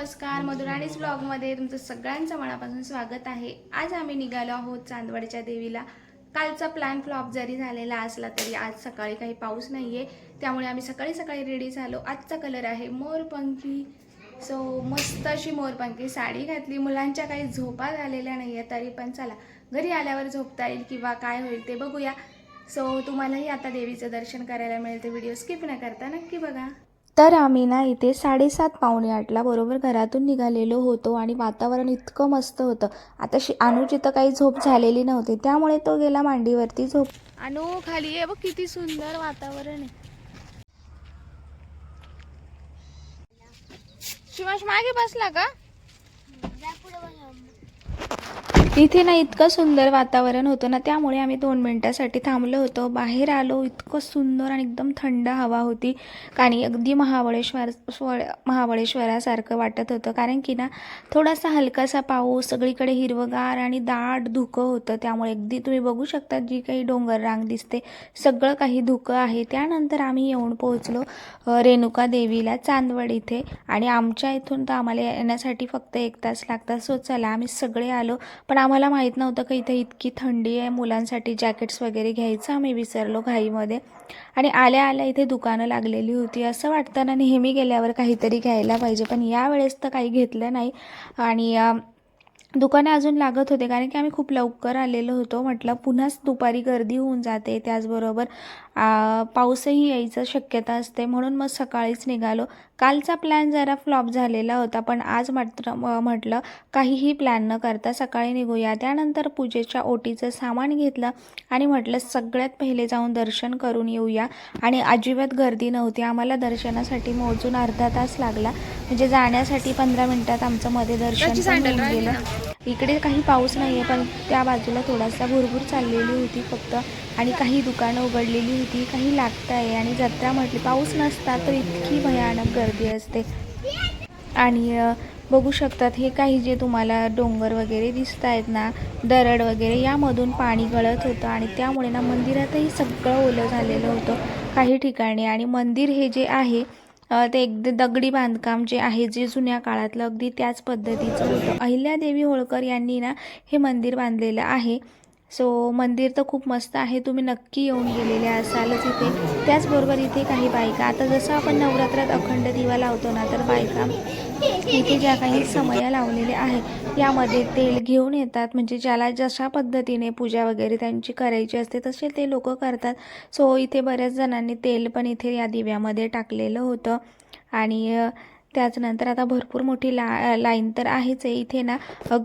नमस्कार मधुराणीच ब्लॉगमध्ये तुमचं सगळ्यांचं मनापासून स्वागत आहे. आज आम्ही निघालो आहोत चांदवडच्या देवीला. कालचा प्लॅन फ्लॉप जरी झालेला असला तरी आज सकाळी काही पाऊस नाही आहे त्यामुळे आम्ही सकाळी सकाळी रेडी झालो. आजचा कलर आहे मोरपंखी. सो मस्त अशी मोरपंखी साडी घातली. मुलांच्या काही झोपा झालेल्या नाही आहे तरी पण चला घरी आल्यावर झोपता येईल किंवा काय होईल ते बघूया. सो तुम्हालाही आता देवीचं दर्शन करायला मिळेल ते व्हिडिओ स्किप न करता नक्की बघा. तर आम्ही ना इथे साडेसात पावणे आठला बरोबर घरातून निघालेलो होतो आणि वातावरण इतकं मस्त होतं. आता शि अनुची तर काही झोप झालेली नव्हती. त्यामुळे तो गेला मांडीवरती झोप. अनु खाली आहे बघ किती सुंदर वातावरण आहे. शिवाश मागे बसला का? इथे ना इतकं सुंदर वातावरण होतं ना त्यामुळे आम्ही दोन मिनटासाठी थांबलो होतो. बाहेर आलो इतकं सुंदर आणि एकदम थंड हवा होती. आणि अगदी महाबळेश्वर स्वर महाबळेश्वरासारखं वाटत होतं. कारण की ना थोडासा हलकासा पाऊस सगळीकडे हिरवगार आणि दाट धुकं होतं. त्यामुळे अगदी तुम्ही बघू शकता जी काही डोंगर रांग दिसते सगळं काही धुकं आहे. त्यानंतर आम्ही येऊन पोहोचलो रेणुका देवीला चांदवड इथे. आणि आमच्या इथून तर आम्हाला येण्यासाठी फक्त एक तास लागतात. सो चला आम्ही सगळे आलो. पण आम्हाला माहीत नव्हतं की इथे इतकी थंडी आहे मुलांसाठी जॅकेट्स वगैरे घ्यायचं आम्ही विसरलो घाईमध्ये. आणि आल्या आल्या इथे दुकानं लागलेली होती. असं वाटताना नेहमी गेल्यावर काहीतरी घ्यायला पाहिजे. पण यावेळेस तर काही घेतलं नाही. आणि दुकाने अजून लागत होते कारण की आम्ही खूप लवकर आलेलो होतो. म्हटलं पुन्हाच दुपारी गर्दी होऊन जाते त्याचबरोबर पाऊसही यायचं शक्यता असते म्हणून मग सकाळीच निघालो. कालचा प्लॅन जरा फ्लॉप झालेला होता पण आज मात्र म्हटलं काहीही प्लॅन न करता सकाळी निघूया. त्यानंतर पूजेच्या ओटीचं सामान घेतलं आणि म्हटलं सगळ्यात पहिले जाऊन दर्शन करून येऊया. आणि अजिबात गर्दी नव्हती आम्हाला दर्शनासाठी मोजून अर्धा तास लागला. म्हणजे जाण्यासाठी पंधरा मिनिटात आमचं मध्ये दर्शन गेलं. इकडे काही पाऊस नाही आहे पण त्या बाजूला थोडासा भुरभूर चाललेली होती फक्त. आणि काही दुकानं उघडलेली होती काही लागत आहे आणि जत्रा म्हटली पाऊस नसता तर इतकी भयानक गर्दी असते. आणि बघू शकतात हे काही जे तुम्हाला डोंगर वगैरे दिसत आहेत ना दरड वगैरे यामधून पाणी गळत होतं. आणि त्यामुळे ना मंदिरातही सगळं ओलं झालेलं होतं काही ठिकाणी. आणि मंदिर हे जे आहे ते एकदा दगडी बांधकाम जे आहे जे जुन्या काळातलं अगदी त्याच पद्धतीचं होतं. अहिल्यादेवी होळकर यांनी ना हे मंदिर बांधलेलं आहे. सो मंदिर तर खूप मस्त आहे. तुम्ही नक्की येऊन गेलेले असालच इथे. त्याचबरोबर इथे काही बायका. आता जसं आपण नवरात्रात अखंड दिवा लावतो ना तर बायका इथे ज्या काही समया लावलेल्या आहेत यामध्ये तेल घेऊन येतात. म्हणजे ज्याला जशा पद्धतीने पूजा वगैरे त्यांची करायची असते तसे ते लोक करतात. सो इथे बऱ्याच जणांनी तेल पण इथे या दिव्यामध्ये टाकलेलं होतं. आणि त्याचनंतर आता भरपूर मोठी ला लाईन तर आहेच आहे. इथे ना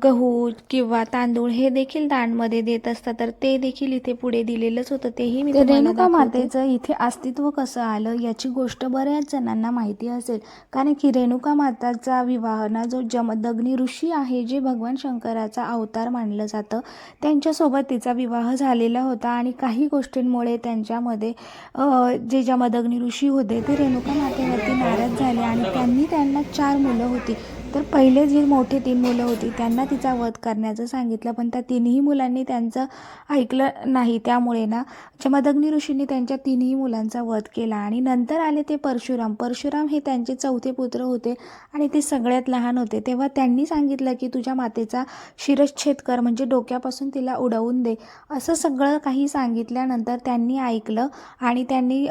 गहू किंवा तांदूळ हे देखील दानमध्ये देत असतात. तर ते देखील इथे पुढे दिलेलंच होतं. तेही मी रेणुका मातेचं इथे अस्तित्व कसं आलं याची गोष्ट बऱ्याच जणांना माहिती असेल. कारण की रेणुका माताचा विवाह ना जो जमदग्नी ऋषी आहे जे भगवान शंकराचा अवतार मानलं जातं त्यांच्यासोबत तिचा विवाह झालेला होता. आणि काही गोष्टींमुळे त्यांच्यामध्ये जे जमदग्नी ऋषी होते ते रेणुका मातेवरती नाराज झाले. आणि त्यांनी त्यांना चार मुलं होती. तर पहिले जी मोठे तीन मुलं होती त्यांना तिचा वध करण्याचं सांगितलं. पण त्या तिन्ही मुलांनी त्यांचं ऐकलं नाही. त्यामुळे ना जमदग्नी ऋषींनी त्यांच्या तिन्ही मुलांचा वध केला. आणि नंतर आले ते परशुराम. परशुराम हे त्यांचे चौथे पुत्र होते आणि ते सगळ्यात लहान होते. तेव्हा त्यांनी सांगितलं की तुझ्या मातेचा शिरच्छेद कर म्हणजे डोक्यापासून तिला उडवून दे. असं सगळं काही सांगितल्यानंतर त्यांनी ऐकलं आणि त्यांनी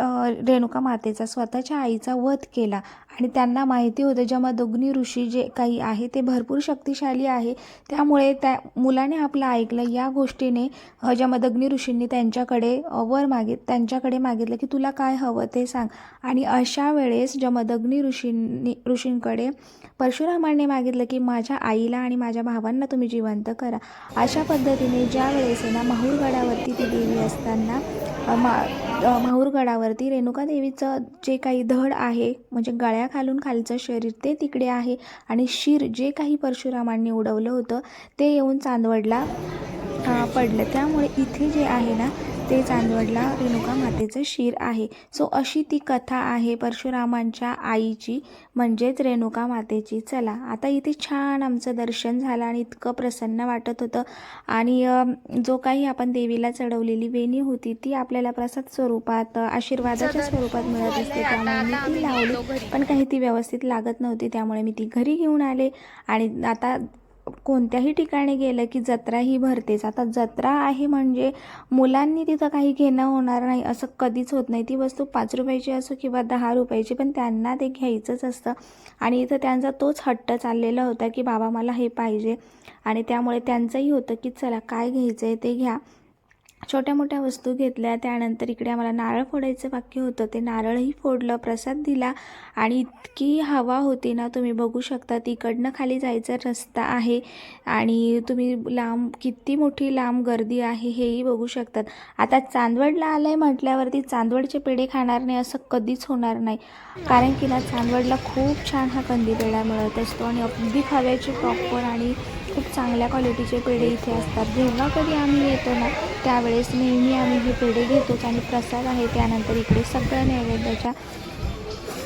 रेणुका मातेचा स्वतःच्या आईचा वध केला. आणि त्यांना माहिती होतं जमदग्नी ऋषी जे काही आहे ते भरपूर शक्तिशाली आहे. त्यामुळे त्या मुलाने आपलं ऐकलं. या गोष्टीने अ, जमदग्नी ऋषींनी त्यांच्याकडे वर मागित त्यांच्याकडे मागितलं की तुला काय हवं ते सांग. आणि अशा वेळेस जमदग्नी ऋषींनी ऋषींकडे परशुरामाने मागितलं की माझ्या आईला आणि माझ्या भावांना तुम्ही जिवंत करा. अशा पद्धतीने ज्या वेळेस आहे ना माहूरगडावरती ती देवी असताना मा माहूरगडावरती रेणुका देवीचं जे काही धड आहे म्हणजे गळ्याखालून खालचं शरीर ते तिकडे आहे आणि शिर जे काही परशुरामांनी उडवलं होतं ते येऊन चांदवडला पडलं. त्यामुळे इथे जे आहे ना ते चांदवडला रेणुका मातेचं शिर आहे. सो अशी ती कथा आहे परशुरामांच्या आईची म्हणजेच रेणुका मातेची. चला आता इथे छान आमचं दर्शन झालं आणि इतकं प्रसन्न वाटत होतं. आणि जो काही आपण देवीला चढवलेली वेणी होती ती आपल्याला प्रसाद स्वरूपात आशीर्वादाच्या स्वरूपात मिळत असते. त्यामुळे मी ती लावली. पण काही ती व्यवस्थित लागत नव्हती. त्यामुळे मी ती घरी घेऊन आले. आणि आता कोणत्याही ठिकाणी गेलं की जत्रा ही भरतेच. आता जत्रा आहे म्हणजे मुलांनी तिथं काही घेणं होणार नाही असं कधीच होत नाही. ती वस्तू पाच रुपयाची असो किंवा दहा रुपयाची पण त्यांना ते घ्यायचंच असतं. आणि इथं त्यांचा तोच हट्ट चाललेला होता की बाबा मला हे पाहिजे. आणि त्यामुळे त्यांचंही होतं की चला काय घ्यायचं आहे ते घ्या. छोट्या मोठ्या वस्तू घेतल्या त्यानंतर इकडे आम्हाला नारळ फोडायचं वाक्य होतं. ते नारळही फोडलं प्रसाद दिला आणि इतकी हवा होती ना तुम्ही बघू शकता तिकडनं खाली जायचा रस्ता आहे आणि तुम्ही लांब किती मोठी लांब गर्दी आहे हेही बघू शकतात. आता चांदवडला आलं आहे म्हटल्यावरती चांदवडचे पेढे खाणार नाही असं कधीच होणार नाही. कारण की ना चांदवडला खूप छान हा कंदी पेढा मिळत असतो आणि अगदी खव्याची प्रॉपर आणि खूप चांगल्या क्वालिटीचे पेढे इथे असतात. जेव्हा कधी आम्ही येतो ना त्यावेळेस नेहमी आम्ही हे पेढे घेतोच आणि प्रसाद आहे त्यानंतर इकडे सगळ्या नैवेद्याच्या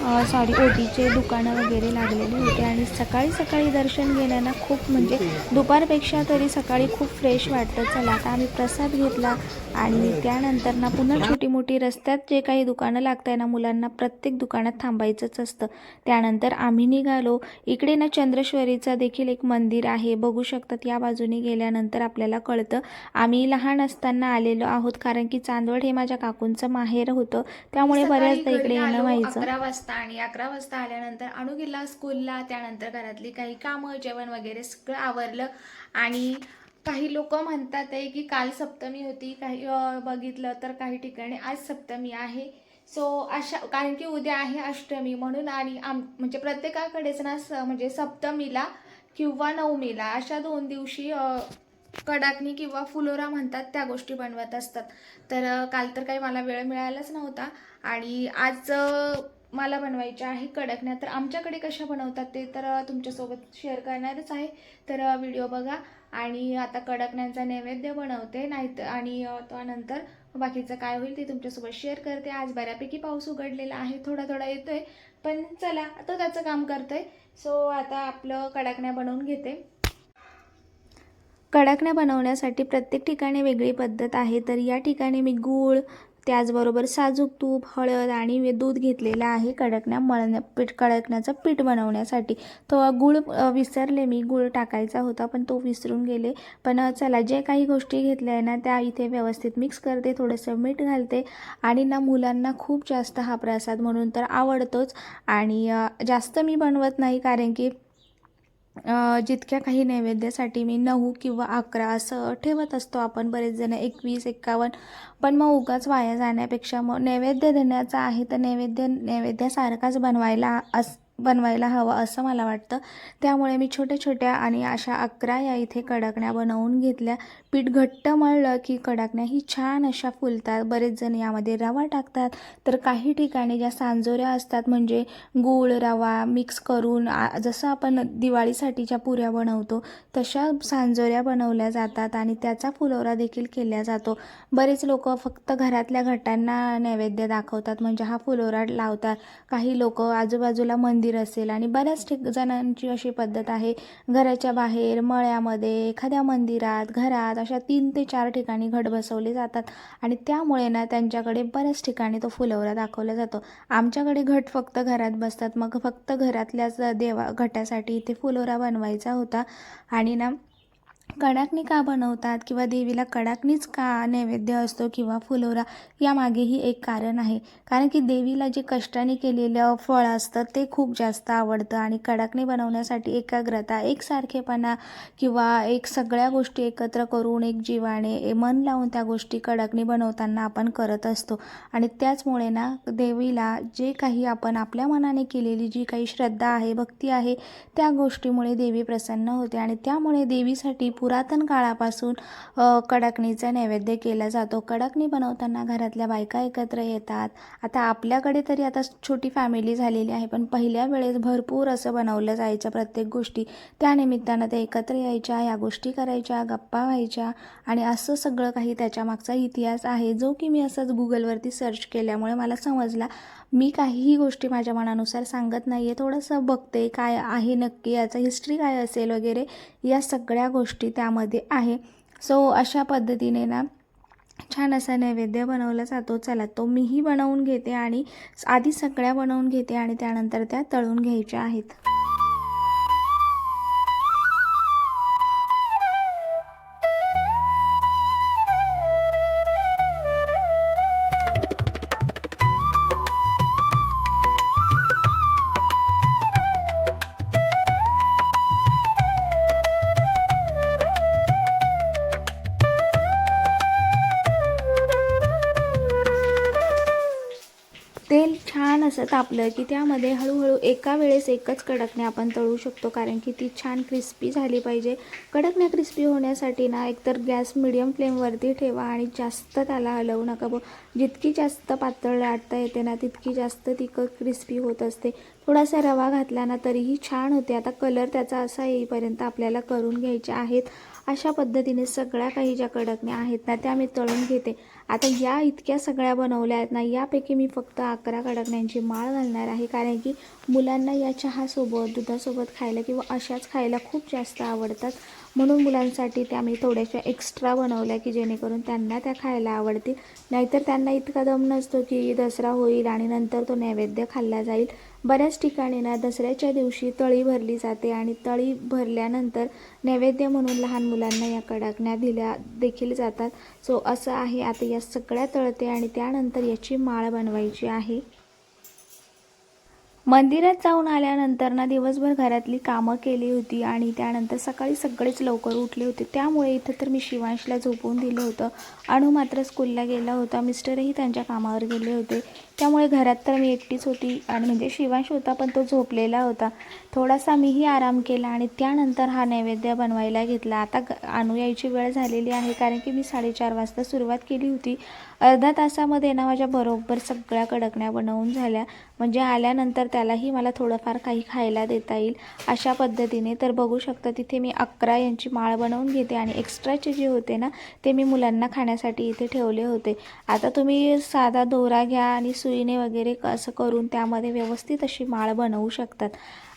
सॉरी ओटीचे दुकानं वगैरे लागलेले होते आणि सकाळी सकाळी दर्शन घेणं ना खूप म्हणजे दुपारपेक्षा तरी सकाळी खूप फ्रेश वाटतं चला आता आम्ही प्रसाद घेतला आणि त्यानंतर ना पुन्हा छोटी मोठी रस्त्यात जे काही दुकानं लागत आहे ना मुलांना प्रत्येक दुकानात थांबायचंच असतं. त्यानंतर आम्ही निघालो. इकडे ना चंद्रेश्वरीचं देखील एक मंदिर आहे. बघू शकतात या बाजूने गेल्यानंतर आपल्याला कळतं. आम्ही लहान असताना आलेलो आहोत कारण की चांदवड हे माझ्या काकूंचं माहेर होतं. त्यामुळे बऱ्याचदा इकडे येणं व्हायचं. वाजता आणि अकरा वाजता आल्यानंतर अणू गेला स्कूलला त्यानंतर घरातली काही कामं जेवण वगैरे सगळं आवरलं. आणि काही लोक म्हणतात आहे की काल सप्तमी होती काही बघितलं तर काही ठिकाणी आज सप्तमी आहे. सो अशा कारण की उद्या आहे अष्टमी म्हणून आणि आम म्हणजे प्रत्येकाकडेच ना स म्हणजे सप्तमीला किंवा नवमीला अशा दोन दिवशी कडाकणी किंवा फुलोरा म्हणतात त्या गोष्टी बनवत असतात. तर काल तर काही मला वेळ मिळालाच नव्हता आणि आज मला बनवायचे आहे कडकण्या तर आमच्याकडे कशा बनवतात ते तर तुमच्यासोबत शेअर करणारच आहे. तर व्हिडिओ बघा. आणि आता कडकण्यांचा नैवेद्य बनवते नाहीतर आणि त्यानंतर बाकीचं काय होईल ते तुमच्यासोबत शेअर करते. आज बऱ्यापैकी पाऊस उघडलेला आहे थोडा थोडा येतो आहे पण चला तो त्याचं काम करतो आहे सो आता आपलं कडकण्या बनवून घेते. कडकण्या बनवण्यासाठी प्रत्येक ठिकाणी वेगळी पद्धत आहे. तर या ठिकाणी मी गूळ त्याचबरोबर साजूक तूप हळद आणि दूध घेतलेलं आहे कडकण्या मळण्या पीठ कडकण्याचं पीठ बनवण्यासाठी. तो गूळ विसरले मी. गूळ टाकायचा होता पण तो विसरून गेले. पण चला जे काही गोष्टी घेतल्या आहे ना त्या इथे व्यवस्थित मिक्स करते. थोडंसं मीठ घालते. आणि ना मुलांना खूप जास्त हा प्रसाद म्हणून तर आवडतोच. आणि जास्त मी बनवत नाही कारण की जितक्या काही नैवेद्यासाठी मी नऊ किंवा अकरा असं ठेवत असतो. आपण बरेच जण एकवीस एक्कावन्न पण मग उगाच वाया जाण्यापेक्षा मग नैवेद्य देण्याचा आहे तर नैवेद्य नैवेद्यासारखाच बनवायला अस बनवायला हवं असं मला वाटतं. त्यामुळे मी छोट्या छोट्या आणि अशा अकरा या इथे कडकण्या बनवून घेतल्या. पीठ घट्ट मळलं की कडकण्या ही छान अशा फुलतात. बरेच जण यामध्ये रवा टाकतात. तर काही ठिकाणी ज्या सांजोऱ्या असतात म्हणजे गूळ रवा मिक्स करून जसं आपण दिवाळीसाठीच्या पुऱ्या बनवतो तशा सांजोऱ्या बनवल्या जातात आणि त्याचा फुलोरा देखील केला जातो. बरेच लोक फक्त घरातल्या घटांना नैवेद्य दाखवतात. म्हणजे हा फुलोरा लावतात. काही लोक आजूबाजूला मंदिर असेल आणि बऱ्याच ठिक जणांची अशी पद्धत आहे. घराच्या बाहेर मळ्यामध्ये एखाद्या मंदिरात घरात अशा तीन ते चार ठिकाणी घट बसवले जातात. आणि त्यामुळे ना त्यांच्याकडे बऱ्याच ठिकाणी तो फुलवरा दाखवला जातो. आमच्याकडे घट फक्त घरात बसतात. मग फक्त घरातल्याच देवा घटासाठी इथे फुलोरा बनवायचा होता. आणि ना कडाकणी का बनवतात किंवा देवीला कडाकणीच का नैवेद्य असतो किंवा फुलोरा यामागेही एक कारण आहे. कारण की देवीला जे कष्टाने केलेलं फळ असतं ते खूप जास्त आवडतं आणि कडाकणी बनवण्यासाठी एकाग्रता एकसारखेपणा किंवा एक सगळ्या गोष्टी एकत्र करून एक जीवाने मन लावून त्या गोष्टी कडाकणी बनवताना आपण करत असतो. आणि त्याचमुळे ना देवीला जे काही आपण आपल्या मनाने केलेली जी काही श्रद्धा आहे भक्ती आहे त्या गोष्टीमुळे देवी प्रसन्न होते आणि त्यामुळे देवीसाठी पुरातन काळापासून कडकणीचा नैवेद्य केला जातो. कडकणी बनवताना घरातल्या बायका एकत्र येतात. आता आपल्याकडे तरी आता छोटी फॅमिली झालेली आहे पण पहिल्या वेळेस भरपूर असं बनवलं जायचं प्रत्येक गोष्टी. त्यानिमित्तानं ते एकत्र यायच्या या गोष्टी करायच्या गप्पा व्हायच्या आणि असं सगळं काही त्याच्यामागचा इतिहास आहे जो की मी असंच गुगलवरती सर्च केल्यामुळे मला समजला. मी काहीही गोष्टी माझ्या मनानुसार सांगत नाही आहे थोडंसं बघते काय आहे नक्की याचं हिस्ट्री काय असेल वगैरे. या सगळ्या गोष्टी त्यामध्ये आहे. सो अशा पद्धतीने ना छान असा नैवेद्य बनवला जातो. चला तो मीही बनवून घेते आणि आधी सगळ्या बनवून घेते आणि त्यानंतर त्या तळून घ्यायच्या आहेत. तेल छान असं तापलं की त्यामध्ये हळूहळू एका वेळेस एकच कडकणे आपण तळू शकतो. कारण की ती छान क्रिस्पी झाली पाहिजे. कडकण्या क्रिस्पी होण्यासाठी ना एकतर गॅस मिडियम फ्लेमवरती ठेवा आणि जास्त त्याला हलवू नका बो जितकी जास्त पातळ लाटता येते ना तितकी जास्त ती क्रिस्पी होत असते. थोडासा रवा घातला ना तरीही छान होते. आता कलर त्याचा असा येईपर्यंत आपल्याला करून घ्यायचे आहेत. अशा पद्धतीने सगळ्या काही ज्या कडकण्या आहेत ना त्या मी तळून घेते. आता या इतक्या सगळ्या बनवल्या आहेत ना यापैकी मी फक्त अकरा कडकण्यांची माळ घालणार आहे. कारण की मुलांना या चहासोबत दुधासोबत खायला किंवा अशाच खायला खूप जास्त आवडतात. म्हणून मुलांसाठी त्या मी थोड्याशा एक्स्ट्रा बनवल्या की जेणेकरून त्यांना त्या खायला आवडतील. नाहीतर त्यांना इतका दम नसतो की दसरा होईल आणि नंतर तो नैवेद्य खाल्ला जाईल. बऱ्याच ठिकाणी ना दसऱ्याच्या दिवशी तळी भरली जाते आणि तळी भरल्यानंतर नैवेद्य म्हणून लहान मुलांना या कडाकण्या दिल्या देखील जातात. सो असं आहे. आता या सगळ्या तळते आणि त्यानंतर याची माळ बनवायची आहे. मंदिरात जाऊन आल्यानंतर ना दिवसभर घरातली कामं केली होती आणि त्यानंतर सकाळी सगळेच लवकर उठले होते. त्यामुळे इथं तर मी शिवांशला झोपून दिलं होतं. अणू मात्र स्कूलला गेला होता. मिस्टरही त्यांच्या कामावर गेले होते. त्यामुळे घरात तर मी एकटीच होती आणि म्हणजे शिवांश होता पण तो झोपलेला होता. थोडासा मीही आराम केला आणि त्यानंतर हा नैवेद्य बनवायला घेतला. आता अनुयायीची आणू यायची वेळ झालेली आहे कारण की मी साडेचार वाजता सुरुवात केली होती. अर्धा तासामध्ये ना माझ्या बरोबर सगळ्या कडकण्या बनवून झाल्या. म्हणजे आल्यानंतर त्यालाही मला थोडंफार काही खायला देता येईल अशा पद्धतीने. तर बघू शकता तिथे मी अकरा यांची माळ बनवून घेते आणि एक्स्ट्राचे जे होते ना ते मी मुलांना खाण्यासाठी इथे ठेवले होते. आता तुम्ही साधा दोरा घ्या आणि सुईने वगैरे असं करून त्यामध्ये व्यवस्थित अशी माळ बनवू शकतात.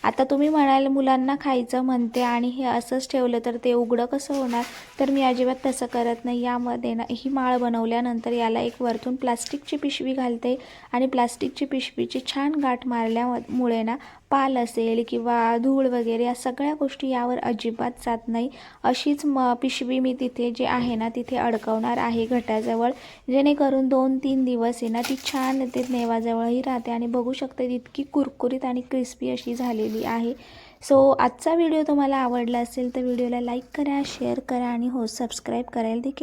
आता तुम्ही म्हणाल मुलांना खायचं म्हणते आणि हे असंच ठेवलं तर ते उघडं कसं होणार? तर मी अजिबात तसं करत नाही. यामध्ये ना ही माळ बनवल्यानंतर याला एक वरतून प्लास्टिकची पिशवी घालते आणि प्लास्टिकची पिशवीची छान गाठ मारल्यामुळे ना पाल असेल किंवा धूळ वगैरे या सगळ्या गोष्टी यावर अजिबात जात नाही. अशीच म पिशवी मी तिथे जे आहे ना तिथे अडकवणार आहे घटाजवळ. जेणेकरून दोन तीन दिवस आहे ना ती छान ते नेवाजवळही राहते आणि बघू शकते इतकी कुरकुरीत आणि क्रिस्पी अशी झालेली आहे. सो आजचा व्हिडिओ तुम्हाला आवडला असेल तर व्हिडिओला लाईक करा शेअर करा आणि हो सबस्क्राईब करायला देखील